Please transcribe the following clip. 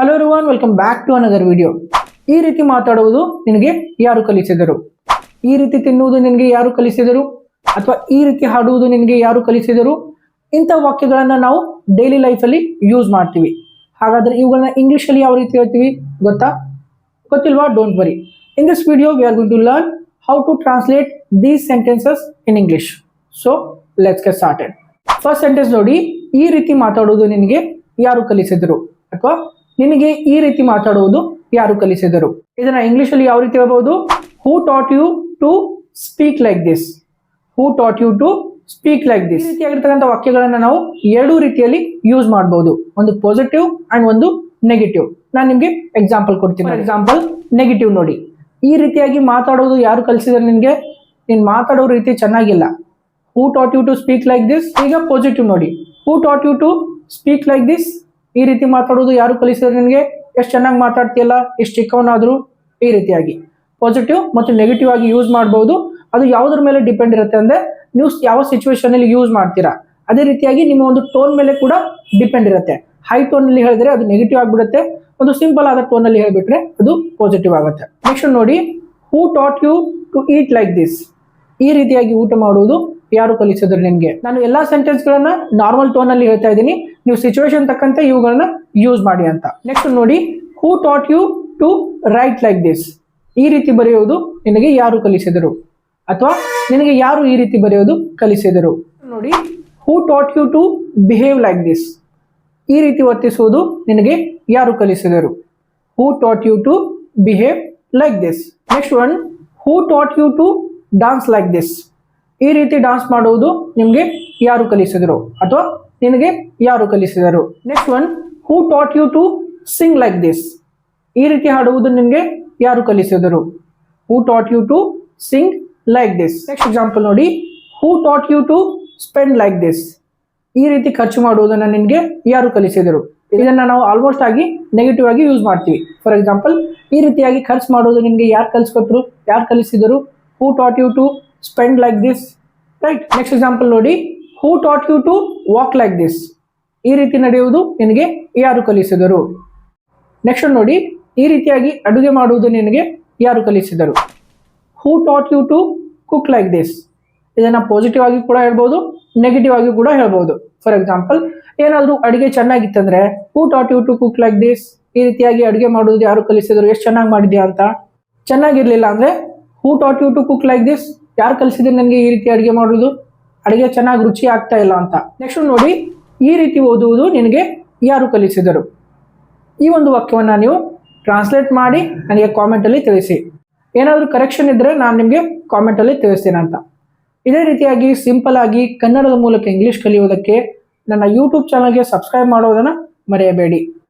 Hello everyone welcome back to another video ಈ ರೀತಿ ಮಾತಾಡುವುದು ನಿನಗೆ ಯಾರು ಕಲಿಸಿದರು? ಈ ರೀತಿ ತಿನ್ನುವುದು ನಿನಗೆ ಯಾರು ಕಲಿಸಿದರು? ಅಥವಾ ಈ ರೀತಿ ಹಾಡುವುದು ನಿನಗೆ ಯಾರು ಕಲಿಸಿದರು? ಇಂಥ ವಾಕ್ಯಗಳನ್ನ ನಾವು ಡೈಲಿ ಲೈಫಲ್ಲಿ ಯೂಸ್ ಮಾಡ್ತೀವಿ. ಹಾಗಾದ್ರೆ ಇವುಗಳನ್ನ ಇಂಗ್ಲಿಷಲ್ಲಿ ಯಾವ ರೀತಿ ಹೇಳ್ತೀವಿ ಗೊತ್ತಾ? ಗೊತ್ತಿಲ್ವಾ? Don't worry in this video we are going to learn how to translate these sentences in English so let's get started first sentence ನೋಡಿ, ಈ ರೀತಿ ಮಾತಾಡುವುದು ನಿನಗೆ ಯಾರು ಕಲಿಸಿದರು? ಅಥವಾ ನಿನಗೆ ಈ ರೀತಿ ಮಾತಾಡುವುದು ಯಾರು ಕಲಿಸಿದರು? ಇದನ್ನ ಇಂಗ್ಲಿಷ್ ಅಲ್ಲಿ ಯಾವ ರೀತಿ ಹೇಳ್ಬಹುದು who taught you to speak like this who taught you to speak like this ಈ ರೀತಿಯಾಗಿರ್ತಕ್ಕಂಥ ವಾಕ್ಯಗಳನ್ನ ನಾವು ಎರಡು ರೀತಿಯಲ್ಲಿ ಯೂಸ್ ಮಾಡಬಹುದು ಒಂದು ಪಾಸಿಟಿವ್ ಅಂಡ್ ಒಂದು ನೆಗೆಟಿವ್ ನಾನು ನಿಮ್ಗೆ ಎಕ್ಸಾಂಪಲ್ ಕೊಡ್ತೀನಿ. ಎಕ್ಸಾಂಪಲ್ ನೆಗೆಟಿವ್ ನೋಡಿ. ಈ ರೀತಿಯಾಗಿ ಮಾತಾಡೋದು ಯಾರು ಕಲಿಸಿದ್ರೆ ನಿನ್ಗೆ? ನೀನ್ ಮಾತಾಡೋ ರೀತಿ ಚೆನ್ನಾಗಿಲ್ಲ. Who taught you to speak like this ಈಗ ಪಾಸಿಟಿವ್ ನೋಡಿ. Who taught you to speak like this ಈ ರೀತಿ ಮಾತಾಡೋದು ಯಾರು ಕಲಿಸಿದ್ರು ನಿನಗೆ? ಎಷ್ಟು ಚೆನ್ನಾಗಿ ಮಾತಾಡ್ತೀಯಲ್ಲ? ಎಷ್ಟು ಚಿಕ್ಕವನಾದ್ರು ಈ ರೀತಿಯಾಗಿ. ಪಾಸಿಟಿವ್ ಮತ್ತು ನೆಗೆಟಿವ್ ಆಗಿ ಯೂಸ್ ಮಾಡ್ಬೋದು. ಅದು ಯಾವುದ್ರ ಮೇಲೆ ಡಿಪೆಂಡ್ ಇರುತ್ತೆ ಅಂದರೆ ನೀವು ಯಾವ ಸಿಚುವೇಶನಲ್ಲಿ ಯೂಸ್ ಮಾಡ್ತೀರಾ? ಅದೇ ರೀತಿಯಾಗಿ ನಿಮ್ಮ ಒಂದು ಟೋನ್ ಮೇಲೆ ಕೂಡ ಡಿಪೆಂಡ್ ಇರುತ್ತೆ. ಹೈ ಟೋನಲ್ಲಿ ಹೇಳಿದ್ರೆ ಅದು ನೆಗೆಟಿವ್ ಆಗಿಬಿಡುತ್ತೆ. ಒಂದು ಸಿಂಪಲ್ ಆದ ಟೋನಲ್ಲಿ ಹೇಳ್ಬಿಟ್ರೆ ಅದು ಪಾಸಿಟಿವ್ ಆಗುತ್ತೆ. ನೆಕ್ಸ್ಟ್ ನೋಡಿ who taught you to eat like this ಈ ರೀತಿಯಾಗಿ ಊಟ ಮಾಡುವುದು ಯಾರು ಕಲಿಸಿದ್ರು ನಿಮಗೆ. ನಾನು ಎಲ್ಲಾ ಸೆಂಟೆನ್ಸ್ ಗಳನ್ನ ನಾರ್ಮಲ್ ಟೋನ್ ಅಲ್ಲಿ ಹೇಳ್ತಾ ಇದ್ದೀನಿ. ನೀವು ಸಿಚುವೇಶನ್ ತಕ್ಕಂತೆ ಇವುಗಳನ್ನ ಯೂಸ್ ಮಾಡಿ ಅಂತ. ನೆಕ್ಸ್ಟ್ ನೋಡಿ who taught you to write like this ಈ ರೀತಿ ಬರೆಯುವುದು ನಿನಗೆ ಯಾರು ಕಲಿಸಿದರು? ಅಥವಾ ನಿನಗೆ ಯಾರು ಈ ರೀತಿ ಬರೆಯೋದು ಕಲಿಸಿದರು? ನೋಡಿ who taught you to behave like this ಈ ರೀತಿ ವರ್ತಿಸುವುದು ನಿನಗೆ ಯಾರು ಕಲಿಸಿದರು? Who taught you to behave like this next one who taught you to dance like this ಈ ರೀತಿ ಡಾನ್ಸ್ ಮಾಡುವುದು ನಿಮಗೆ ಯಾರು ಕಲಿಸಿದರು? ಅಥವಾ ನಿನಗೆ ಯಾರು ಕಲಿಸಿದರು? Next one who taught you to sing like this ಈ ರೀತಿ ಹಾಡುವುದು ನಿಮಗೆ ಯಾರು ಕಲಿಸಿದರು? Who taught you to sing like this next example ನೋಡಿ who taught you to spend like this ಈ ರೀತಿ ಖರ್ಚು ಮಾಡುವುದನ್ನು ನಿನಗೆ ಯಾರು ಕಲಿಸಿದರು? ಇದನ್ನ ನಾವು ಆಲ್ಮೋಸ್ಟ್ ಆಗಿ ನೆಗೆಟಿವ್ ಆಗಿ ಯೂಸ್ ಮಾಡ್ತೀವಿ. ಫಾರ್ ಎಕ್ಸಾಂಪಲ್ ಈ ರೀತಿಯಾಗಿ ಖರ್ಚು ಮಾಡೋದು ನಿಮಗೆ ಯಾರು ಕಲಿಸ್ಕೊಟ್ರು, ಯಾರು ಕಲಿಸಿದರು? Who taught you to spend like this right next example ನೋಡಿ. Who taught you to walk like this ಈ ರೀತಿ ನಡೆಯುವುದು ನಿನಗೆ ಯಾರು ಕಲಿಸಿದರು? ನೆಕ್ಸ್ಟ್ ನೋಡಿ. ಈ ರೀತಿಯಾಗಿ ಅಡುಗೆ ಮಾಡುವುದು ನಿನಗೆ ಯಾರು ಕಲಿಸಿದರು? Who taught you to cook like this ಇದನ್ನ ಪಾಸಿಟಿವ್ ಆಗಿ ಕೂಡ ಹೇಳ್ಬೋದು ನೆಗೆಟಿವ್ ಆಗಿ ಕೂಡ ಹೇಳ್ಬೋದು. ಫಾರ್ ಎಕ್ಸಾಂಪಲ್ ಏನಾದರೂ ಅಡುಗೆ ಚೆನ್ನಾಗಿತ್ತಂದ್ರೆ who taught you to cook like this ಈ ರೀತಿಯಾಗಿ ಅಡುಗೆ ಮಾಡೋದು ಯಾರು ಕಲಿಸಿದರು? ಎಷ್ಟು ಚೆನ್ನಾಗಿ ಮಾಡಿದ್ಯಾ ಅಂತ? ಚೆನ್ನಾಗಿರ್ಲಿಲ್ಲ ಅಂದ್ರೆ who taught you to cook like this ಯಾರು ಕಲಿಸಿದ್ರೆ ನನಗೆ ಈ ರೀತಿ ಅಡುಗೆ ಮಾಡೋದು ಅಡುಗೆ ಚೆನ್ನಾಗಿ ರುಚಿ ಆಗ್ತಾ ಇಲ್ಲ ಅಂತ. ನೆಕ್ಸ್ಟ್ ನೋಡಿ, ಈ ರೀತಿ ಓದುವುದು ನಿನಗೆ ಯಾರು ಕಲಿಸಿದರು? ಈ ಒಂದು ವಾಕ್ಯವನ್ನು ನೀವು ಟ್ರಾನ್ಸ್ಲೇಟ್ ಮಾಡಿ ನನಗೆ ಕಾಮೆಂಟಲ್ಲಿ ತಿಳಿಸಿ. ಏನಾದರೂ ಕರೆಕ್ಷನ್ ಇದ್ದರೆ ನಾನು ನಿಮಗೆ ಕಾಮೆಂಟಲ್ಲಿ ತಿಳಿಸ್ತೀನಿ ಅಂತ. ಇದೇ ರೀತಿಯಾಗಿ ಸಿಂಪಲ್ ಆಗಿ ಕನ್ನಡದ ಮೂಲಕ ಇಂಗ್ಲಿಷ್ ಕಲಿಯೋದಕ್ಕೆ ನನ್ನ ಯೂಟ್ಯೂಬ್ ಚಾನಲ್ಗೆ ಸಬ್ಸ್ಕ್ರೈಬ್ ಮಾಡೋದನ್ನು ಮರೆಯಬೇಡಿ.